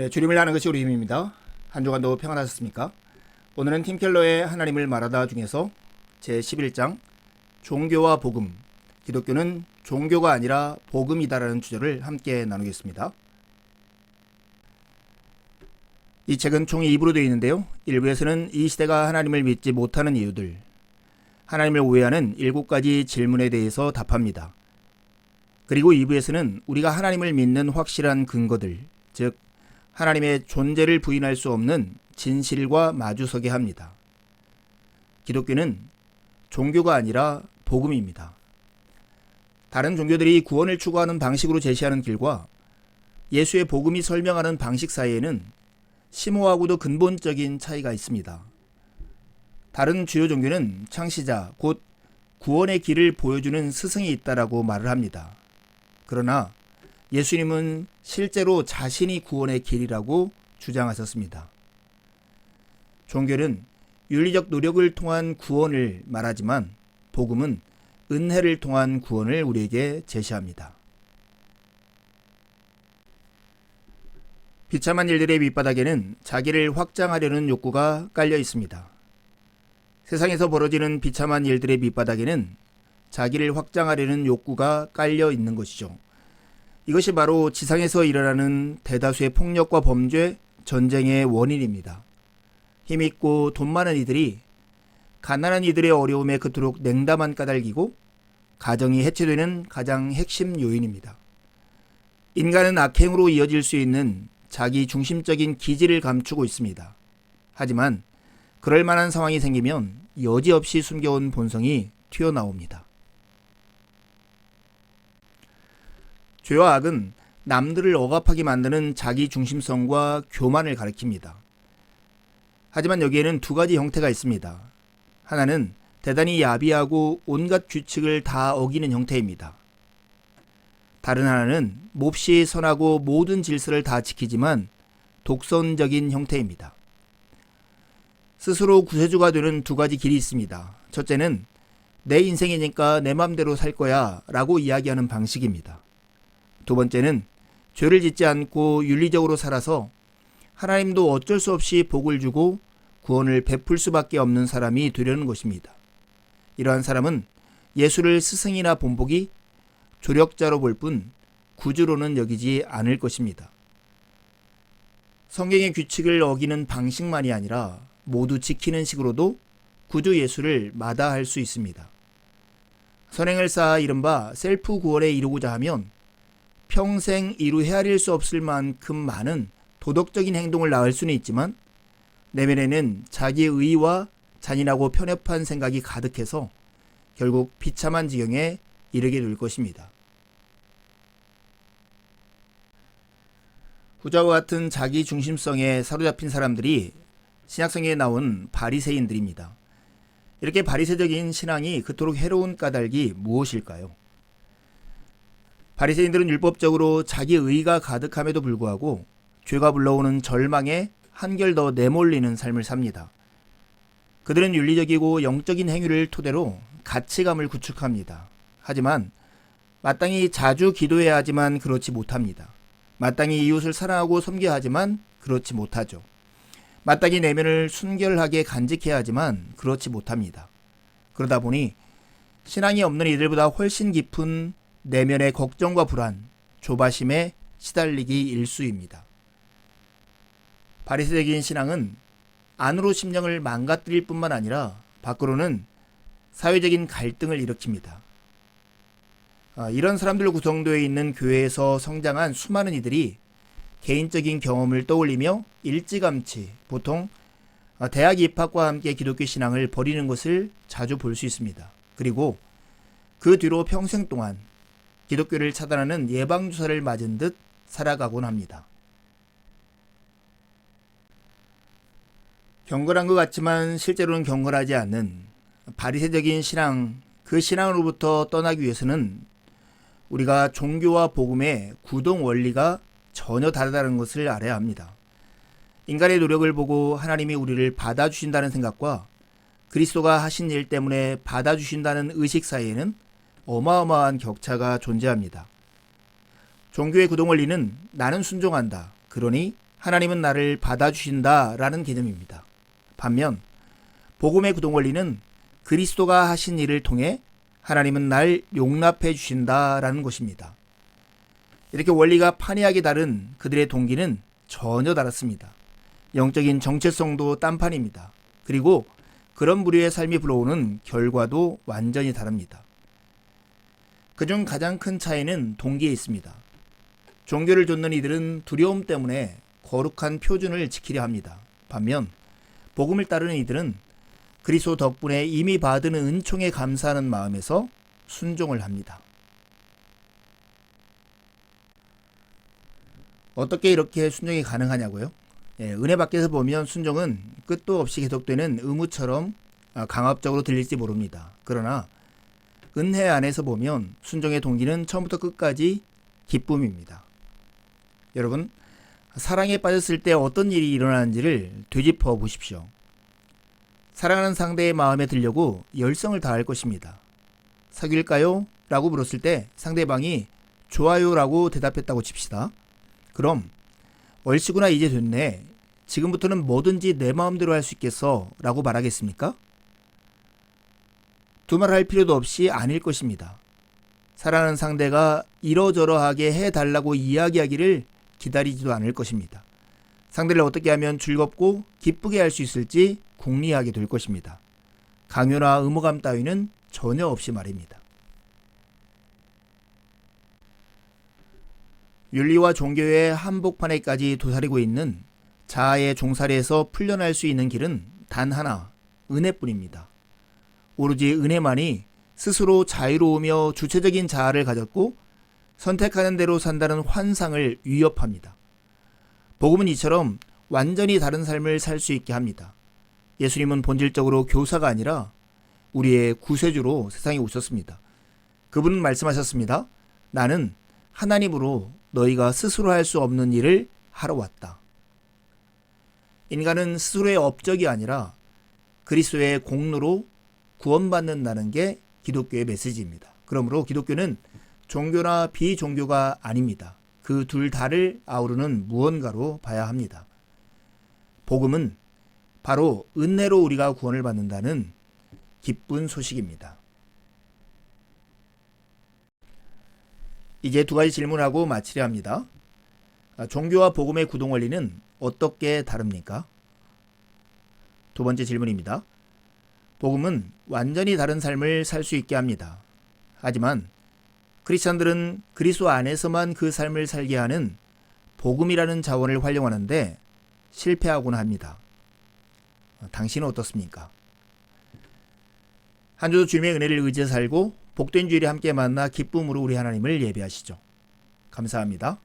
네, 주림을 하는 것이 우리 힘입니다. 한 주간도 평안하셨습니까? 오늘은 팀켈러의 하나님을 말하다 중에서 제 11장 종교와 복음, 기독교는 종교가 아니라 복음이다라는 주제를 함께 나누겠습니다. 이 책은 총 2부로 되어 있는데요. 1부에서는 이 시대가 하나님을 믿지 못하는 이유들, 하나님을 오해하는 7가지 질문에 대해서 답합니다. 그리고 2부에서는 우리가 하나님을 믿는 확실한 근거들, 즉 하나님의 존재를 부인할 수 없는 진실과 마주서게 합니다. 기독교는 종교가 아니라 복음입니다. 다른 종교들이 구원을 추구하는 방식으로 제시하는 길과 예수의 복음이 설명하는 방식 사이에는 심오하고도 근본적인 차이가 있습니다. 다른 주요 종교는 창시자, 곧 구원의 길을 보여주는 스승이 있다라고 말을 합니다. 그러나 예수님은 실제로 자신이 구원의 길이라고 주장하셨습니다. 종교는 윤리적 노력을 통한 구원을 말하지만 복음은 은혜를 통한 구원을 우리에게 제시합니다. 비참한 일들의 밑바닥에는 자기를 확장하려는 욕구가 깔려 있습니다. 세상에서 벌어지는 비참한 일들의 밑바닥에는 자기를 확장하려는 욕구가 깔려 있는 것이죠. 이것이 바로 지상에서 일어나는 대다수의 폭력과 범죄, 전쟁의 원인입니다. 힘있고 돈 많은 이들이 가난한 이들의 어려움에 그토록 냉담한 까닭이고 가정이 해체되는 가장 핵심 요인입니다. 인간은 악행으로 이어질 수 있는 자기 중심적인 기질을 감추고 있습니다. 하지만 그럴 만한 상황이 생기면 여지없이 숨겨온 본성이 튀어나옵니다. 죄와 악은 남들을 억압하게 만드는 자기 중심성과 교만을 가리킵니다. 하지만 여기에는 두 가지 형태가 있습니다. 하나는 대단히 야비하고 온갖 규칙을 다 어기는 형태입니다. 다른 하나는 몹시 선하고 모든 질서를 다 지키지만 독선적인 형태입니다. 스스로 구세주가 되는 두 가지 길이 있습니다. 첫째는 내 인생이니까 내 맘대로 살 거야 라고 이야기하는 방식입니다. 두 번째는 죄를 짓지 않고 윤리적으로 살아서 하나님도 어쩔 수 없이 복을 주고 구원을 베풀 수밖에 없는 사람이 되려는 것입니다. 이러한 사람은 예수를 스승이나 본보기 조력자로 볼 뿐 구주로는 여기지 않을 것입니다. 성경의 규칙을 어기는 방식만이 아니라 모두 지키는 식으로도 구주 예수를 마다할 수 있습니다. 선행을 쌓아 이른바 셀프 구원에 이루고자 하면 평생 이루 헤아릴 수 없을 만큼 많은 도덕적인 행동을 낳을 수는 있지만 내면에는 자기의 의와 잔인하고 편협한 생각이 가득해서 결국 비참한 지경에 이르게 될 것입니다. 후자와 같은 자기 중심성에 사로잡힌 사람들이 신약성에 나온 바리새인들입니다. 이렇게 바리새적인 신앙이 그토록 해로운 까닭이 무엇일까요? 바리새인들은 율법적으로 자기 의가 가득함에도 불구하고 죄가 불러오는 절망에 한결 더 내몰리는 삶을 삽니다. 그들은 윤리적이고 영적인 행위를 토대로 가치감을 구축합니다. 하지만 마땅히 자주 기도해야 하지만 그렇지 못합니다. 마땅히 이웃을 사랑하고 섬겨야 하지만 그렇지 못하죠. 마땅히 내면을 순결하게 간직해야 하지만 그렇지 못합니다. 그러다 보니 신앙이 없는 이들보다 훨씬 깊은 내면의 걱정과 불안, 조바심에 시달리기 일수입니다. 바리새적인 신앙은 안으로 심령을 망가뜨릴 뿐만 아니라 밖으로는 사회적인 갈등을 일으킵니다. 아, 이런 사람들로 구성되어 있는 교회에서 성장한 수많은 이들이 개인적인 경험을 떠올리며 일찌감치 보통 아, 대학 입학과 함께 기독교 신앙을 버리는 것을 자주 볼 수 있습니다. 그리고 그 뒤로 평생 동안 기독교를 차단하는 예방주사를 맞은 듯 살아가곤 합니다. 경건한 것 같지만 실제로는 경건하지 않는 바리새적인 신앙, 그 신앙으로부터 떠나기 위해서는 우리가 종교와 복음의 구동 원리가 전혀 다르다는 것을 알아야 합니다. 인간의 노력을 보고 하나님이 우리를 받아주신다는 생각과 그리스도가 하신 일 때문에 받아주신다는 의식 사이에는 어마어마한 격차가 존재합니다. 종교의 구동 원리는 나는 순종한다. 그러니 하나님은 나를 받아주신다 라는 개념입니다. 반면 복음의 구동 원리는 그리스도가 하신 일을 통해 하나님은 날 용납해 주신다 라는 것입니다. 이렇게 원리가 판이하게 다른 그들의 동기는 전혀 다릅니다. 영적인 정체성도 딴판입니다. 그리고 그런 부류의 삶이 불러오는 결과도 완전히 다릅니다. 그중 가장 큰 차이는 동기에 있습니다. 종교를 좇는 이들은 두려움 때문에 거룩한 표준을 지키려 합니다. 반면 복음을 따르는 이들은 그리스도 덕분에 이미 받은 은총에 감사하는 마음에서 순종을 합니다. 어떻게 이렇게 순종이 가능하냐고요? 예, 은혜 밖에서 보면 순종은 끝도 없이 계속되는 의무처럼 아, 강압적으로 들릴지 모릅니다. 그러나 은혜 안에서 보면 순종의 동기는 처음부터 끝까지 기쁨입니다. 여러분, 사랑에 빠졌을 때 어떤 일이 일어나는지를 되짚어 보십시오. 사랑하는 상대의 마음에 들려고 열성을 다할 것입니다. 사귈까요? 라고 물었을 때 상대방이 좋아요 라고 대답했다고 칩시다. 그럼 얼씨구나 이제 됐네. 지금부터는 뭐든지 내 마음대로 할 수 있겠어 라고 말하겠습니까? 두말할 필요도 없이 아닐 것입니다. 사랑하는 상대가 이러저러하게 해달라고 이야기하기를 기다리지도 않을 것입니다. 상대를 어떻게 하면 즐겁고 기쁘게 할 수 있을지 궁리하게 될 것입니다. 강요나 의무감 따위는 전혀 없이 말입니다. 윤리와 종교의 한복판에까지 도사리고 있는 자아의 종살이에서 풀려날 수 있는 길은 단 하나, 은혜뿐입니다. 오로지 은혜만이 스스로 자유로우며 주체적인 자아를 가졌고 선택하는 대로 산다는 환상을 위협합니다. 복음은 이처럼 완전히 다른 삶을 살 수 있게 합니다. 예수님은 본질적으로 교사가 아니라 우리의 구세주로 세상에 오셨습니다. 그분은 말씀하셨습니다. 나는 하나님으로 너희가 스스로 할 수 없는 일을 하러 왔다. 인간은 스스로의 업적이 아니라 그리스도의 공로로 구원받는다는 게 기독교의 메시지입니다. 그러므로 기독교는 종교나 비종교가 아닙니다. 그 둘 다를 아우르는 무언가로 봐야 합니다. 복음은 바로 은혜로 우리가 구원을 받는다는 기쁜 소식입니다. 이제 두 가지 질문하고 마치려 합니다. 아, 종교와 복음의 구동 원리는 어떻게 다릅니까? 두 번째 질문입니다. 복음은 완전히 다른 삶을 살 수 있게 합니다. 하지만 크리스천들은 그리스도 안에서만 그 삶을 살게 하는 복음이라는 자원을 활용하는데 실패하곤 합니다. 어, 당신은 어떻습니까? 한 주도 주님의 은혜를 의지해 살고 복된 주일에 함께 만나 기쁨으로 우리 하나님을 예배하시죠. 감사합니다.